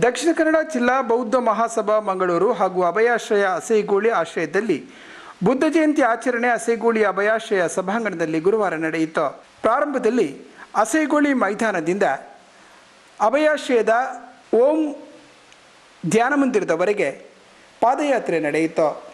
ದಕ್ಷಿಣ ಕನ್ನಡ ಜಿಲ್ಲಾ ಬೌದ್ಧ ಮಹಾಸಭಾ ಮಂಗಳೂರು ಹಾಗೂ ಅಭಯಾಶ್ರಯ ಅಸೈಗೋಳಿ ಆಶ್ರಯದಲ್ಲಿ ಬುದ್ಧ ಜಯಂತಿ ಆಚರಣೆ ಅಸೈಗೋಳಿ ಅಭಯಾಶ್ರಯ ಸಭಾಂಗಣದಲ್ಲಿ ಗುರುವಾರ ನಡೆಯಿತು. ಪ್ರಾರಂಭದಲ್ಲಿ ಅಸೈಗೋಳಿ ಮೈದಾನದಿಂದ ಅಭಯಾಶ್ರಯದ ಓಂ ಧ್ಯಾನ ಮಂದಿರದವರೆಗೆ ಪಾದಯಾತ್ರೆ ನಡೆಯಿತು.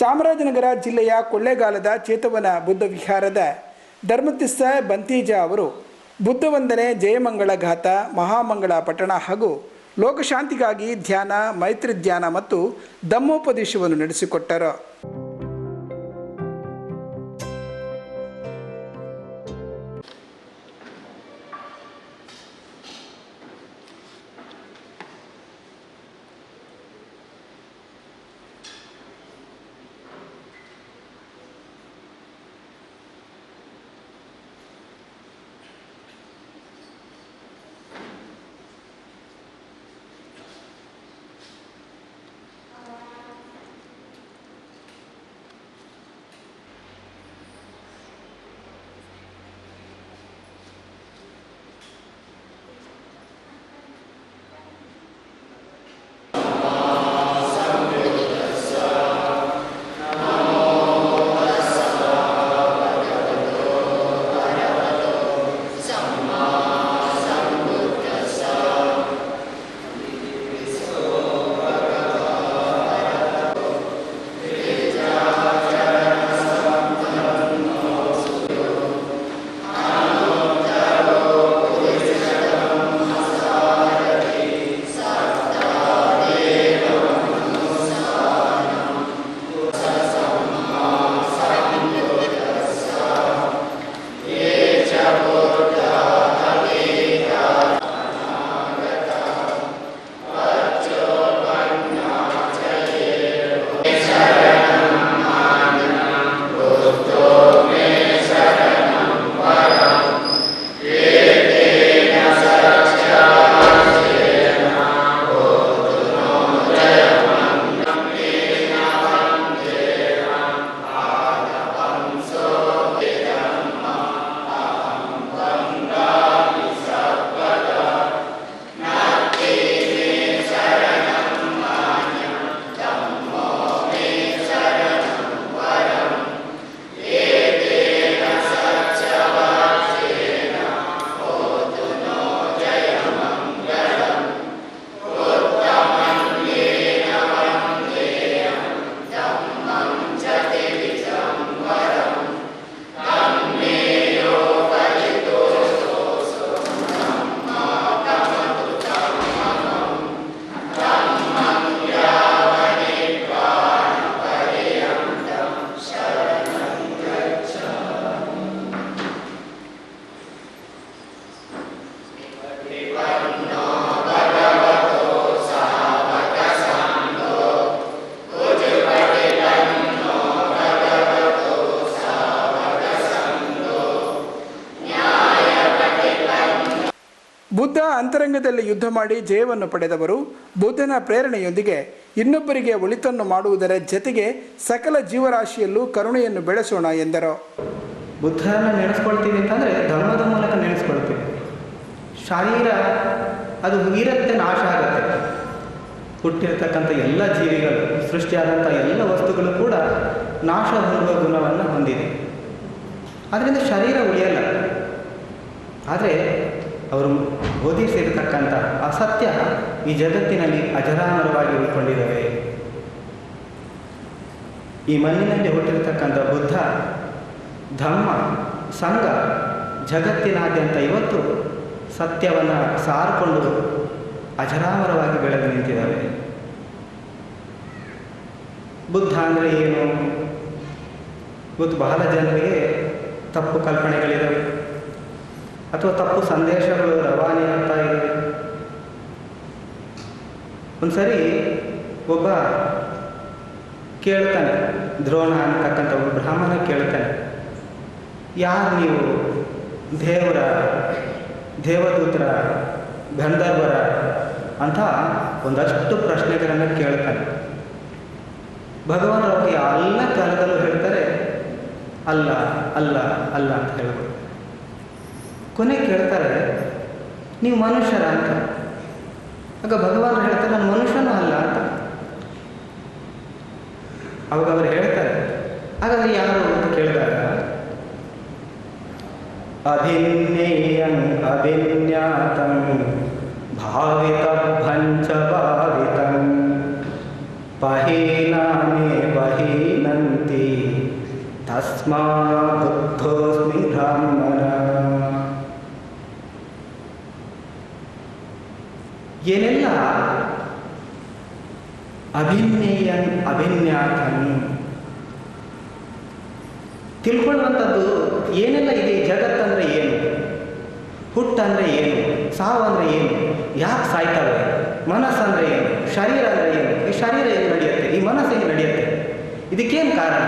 ಚಾಮರಾಜನಗರ ಜಿಲ್ಲೆಯ ಕೊಳ್ಳೇಗಾಲದ ಚೇತವನ ಬುದ್ಧ ವಿಹಾರದ ಧರ್ಮತಿಸ್ಸ ಬಂತೀಜ ಅವರು ಬುದ್ಧ ವಂದನೆ ಜಯಮಂಗಳ ಘಾತ ಮಹಾಮಂಗಳ ಪಟ್ಟಣ ಹಾಗೂ ಲೋಕಶಾಂತಿಗಾಗಿ ಧ್ಯಾನ, ಮೈತ್ರಿ ಧ್ಯಾನ ಮತ್ತು ಧಮ್ಮೋಪದೇಶವನ್ನು ನಡೆಸಿಕೊಟ್ಟರು. ಅಂತರಂಗದಲ್ಲಿ ಯುದ್ಧ ಮಾಡಿ ಜಯವನ್ನು ಪಡೆದವರು ಬುದ್ಧನ ಪ್ರೇರಣೆಯೊಂದಿಗೆ ಇನ್ನೊಬ್ಬರಿಗೆ ಒಳಿತನ್ನು ಮಾಡುವುದರ ಜತೆಗೆ ಸಕಲ ಜೀವರಾಶಿಯಲ್ಲೂ ಕರುಣೆಯನ್ನು ಬೆಳೆಸೋಣ ಎಂದರು. ಬುದ್ಧನ ನೆನೆಸ್ಕೊಳ್ತೀವಿ ಅಂತಂದರೆ ಧರ್ಮದ ಮೂಲಕ ನೆನೆಸ್ಕೊಳ್ತೀವಿ. ಶರೀರ, ಅದು ಇರುತ್ತೆ, ನಾಶ ಆಗುತ್ತೆ. ಹುಟ್ಟಿರ್ತಕ್ಕಂಥ ಎಲ್ಲ ಜೀವಿಗಳು, ಸೃಷ್ಟಿಯಾದಂಥ ಎಲ್ಲ ವಸ್ತುಗಳು ಕೂಡ ನಾಶ ಹೊಂದುವ ಗುಣವನ್ನು ಹೊಂದಿದೆ. ಅದರಿಂದ ಶರೀರ ಉಳಿಯಲ್ಲ. ಆದರೆ ಅವರು ಬೋಧಿಸಿರತಕ್ಕಂಥ ಅಸತ್ಯ ಈ ಜಗತ್ತಿನಲ್ಲಿ ಅಜರಾಮರವಾಗಿ ಉಳ್ಕೊಂಡಿದ್ದಾವೆ. ಈ ಮಣ್ಣಿನಲ್ಲಿ ಹುಟ್ಟಿರತಕ್ಕಂಥ ಬುದ್ಧ, ಧರ್ಮ, ಸಂಘ ಜಗತ್ತಿನಾದ್ಯಂತ ಇವತ್ತು ಸತ್ಯವನ್ನು ಸಾರಿಕೊಂಡು ಅಜರಾಮರವಾಗಿ ಬೆಳೆದು ನಿಂತಿದ್ದಾವೆ. ಬುದ್ಧ ಅಂದರೆ ಏನು? ಇವತ್ತು ಬಹಳ ಜನರಿಗೆ ತಪ್ಪು ಕಲ್ಪನೆಗಳಿದ್ದಾವೆ ಅಥವಾ ತಪ್ಪು ಸಂದೇಶಗಳು ರವಾನೆ ಆಗ್ತಾ ಇವೆ? ಒಂದ್ಸರಿ ಒಬ್ಬ ಕೇಳ್ತಾನೆ, ದ್ರೋಣ ಅಂತಕ್ಕಂಥ ಒಬ್ಬ ಬ್ರಾಹ್ಮಣ ಕೇಳ್ತಾನೆ, ಯಾರು ನೀವು? ದೇವರ, ದೇವದೂತರ, ಗಂಧರ್ವರ? ಅಂತ ಒಂದಷ್ಟು ಪ್ರಶ್ನೆಗಳನ್ನು ಕೇಳ್ತಾನೆ. ಭಗವಾನ್ ಅವ್ರಿಗೆ ಎಲ್ಲ ಕಾಲದಲ್ಲೂ ಹೇಳ್ತಾರೆ, ಅಲ್ಲ ಅಲ್ಲ ಅಲ್ಲ, ಅಂತ ಹೇಳ್ಬೋದು. ಕೊನೆ ಕೇಳ್ತಾರೆ, ನೀವು ಮನುಷ್ಯರ ಅಂತ. ಆಗ ಭಗವಾನ್ ಹೇಳ್ತಾರೆ, ನಾನು ಮನುಷ್ಯನೂ ಅಲ್ಲ ಅಂತ. ಅವಾಗ ಅವರು ಹೇಳ್ತಾರೆ ಹಾಗಾದ್ರೆ ಯಾರು ಅಂತ ಕೇಳಿದಾಗ, ಅಭಿನ್ನೇಯಂ ಅಭಿನ್ಯಾತಂ ಭಾವಿತ ಭಂಚ ಭಾವಿತಂ ಪಹೀನಾಮೇ ಪಹೀನಂತಿ ತಸ್ಮಾ ಬುದ್ಧೋಸ್ಮಿ ಬ್ರಾಹ್ಮಣ ಏನೆಲ್ಲ ಅಭಿನ್ನೇಯನ್ ಅಭಿನ್ಯಾತನ್ ತಿಳ್ಕೊಳ್ಳುವಂಥದ್ದು ಏನೆಲ್ಲ ಇದೆ? ಜಗತ್ತಂದ್ರೆ ಏನು? ಹುಟ್ಟಂದ್ರೆ ಏನು? ಸಾವು ಅಂದ್ರೆ ಏನು? ಯಾಕೆ ಸಾಯ್ತವೆ? ಮನಸ್ಸಂದ್ರೆ ಏನು? ಶರೀರ ಅಂದ್ರೆ ಏನು? ಈ ಶರೀರ ಏನು ನಡೆಯುತ್ತೆ? ಈ ಮನಸ್ಸು ಏನು ನಡೆಯುತ್ತೆ? ಇದಕ್ಕೇನು ಕಾರಣ?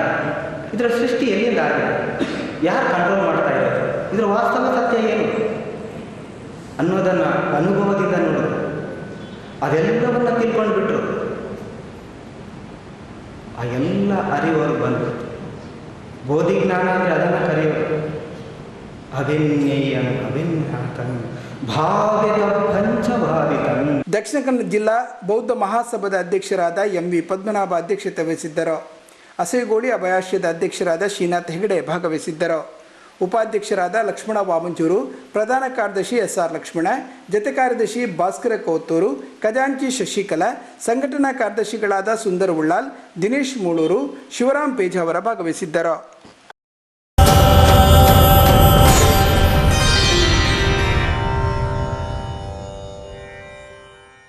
ಇದರ ಸೃಷ್ಟಿ ಎಲ್ಲಿಂದ ಆಗಿದೆ? ಯಾರು ಕಂಟ್ರೋಲ್ ಮಾಡ್ತಾ ಇದ್ದಾರೆ ಇದರ ವಾಸ್ತವ ಸತ್ಯ ಏನು? ಅನ್ನೋದನ್ನು ಅನುಭವದಿಂದ ನೋಡೋದು ಅದೆಲ್ಲವನ್ನ ತಿಳ್ಕೊಂಡು ಬಿಟ್ರು ಆ ಎಲ್ಲ ಅರಿವರು ಬಂದರು ಬೋಧಿ ಜ್ಞಾನ ಅಂದರೆ ಅದನ್ನು ಕರೆಯೋದು. ಅಭಿನ್ನೇಯಂ ಅಭಿನ್ಯಾತಂ ಭಾವಿತ ಪಂಚಭಾವಿತಂ ದಕ್ಷಿಣ ಕನ್ನಡ ಜಿಲ್ಲಾ ಬೌದ್ಧ ಮಹಾಸಭಾದ ಅಧ್ಯಕ್ಷರಾದ ಎಂ ವಿ ಪದ್ಮನಾಭ ಅಧ್ಯಕ್ಷತೆ ವಹಿಸಿದ್ದರು. ಅಸೇಗೋಳಿ ಅಭಯಾಶ್ಯದ ಅಧ್ಯಕ್ಷರಾದ ಶ್ರೀನಾಥ್ ಹೆಗಡೆ ಭಾಗವಹಿಸಿದ್ದರು. ಉಪಾಧ್ಯಕ್ಷರಾದ ಲಕ್ಷ್ಮಣ ವಾಮಂಜೂರು, ಪ್ರಧಾನ ಕಾರ್ಯದರ್ಶಿ ಎಸ್ ಆರ್ ಲಕ್ಷ್ಮಣ, ಜತೆ ಕಾರ್ಯದರ್ಶಿ ಭಾಸ್ಕರ ಕೋತ್ತೂರು, ಖಜಾಂಚಿ ಶಶಿಕಲಾ, ಸಂಘಟನಾ ಕಾರ್ಯದರ್ಶಿಗಳಾದ ಸುಂದರ್ ಉಳ್ಳಾಲ್, ದಿನೇಶ್ ಮೂಳೂರು, ಶಿವರಾಮ್ ಪೇಜಾವರ ಭಾಗವಹಿಸಿದ್ದರು.